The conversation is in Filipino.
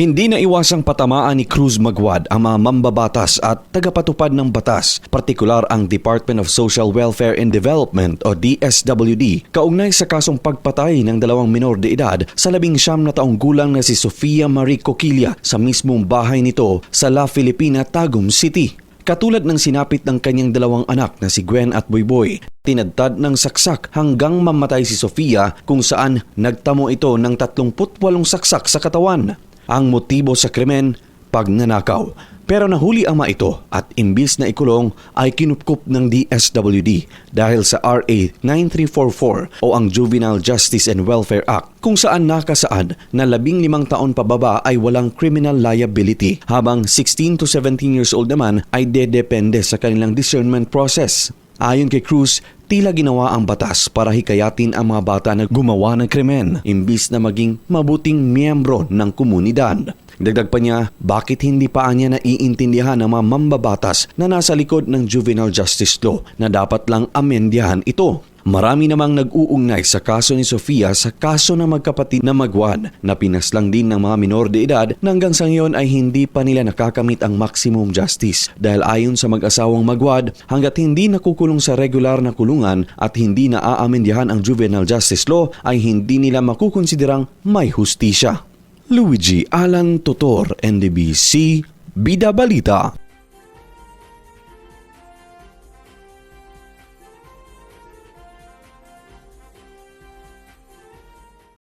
Hindi na iwasang patamaan ni Cruz Magwad ang mga mambabatas at tagapatupad ng batas, partikular ang Department of Social Welfare and Development o DSWD, kaugnay sa kasong pagpatay ng dalawang minor de edad sa labing siyam na taong gulang na si Sofia Marie Coquilla sa mismong bahay nito sa La Filipina, Tagum City. Katulad ng sinapit ng kanyang dalawang anak na si Gwen at Boyboy, tinadtad ng saksak hanggang mamatay si Sofia kung saan nagtamo ito ng 38 saksak sa katawan. Ang motibo sa krimen, pagnanakaw. Pero nahuli ang mga ito at imbis na ikulong ay kinupkup ng DSWD dahil sa RA 9344 o ang Juvenile Justice and Welfare Act kung saan nakasaad na labing limang taon pababa ay walang criminal liability habang 16 to 17 years old naman ay dedepende sa kanilang discernment process. Ayon kay Cruz, tila ginawa ang batas para hikayatin ang mga bata na gumawa ng krimen imbis na maging mabuting miyembro ng komunidad. Dagdag pa niya, bakit hindi pa niya naiintindihan ng mga mambabatas na nasa likod ng juvenile justice law na dapat lang amendyahan ito. Marami namang nag-uugnay sa kaso ni Sofia sa kaso ng magkapatid na magwan na pinaslang din ng mga minor de edad na hanggang sa ngayon ay hindi pa nila nakakamit ang maximum justice dahil ayon sa mag-asawang magwad hanggat hindi nakukulong sa regular na kulungan at hindi naaamendyahan ang juvenile justice law ay hindi nila makukonsiderang may hustisya. Luigi Alan Totor, NDBC, Bida Balita.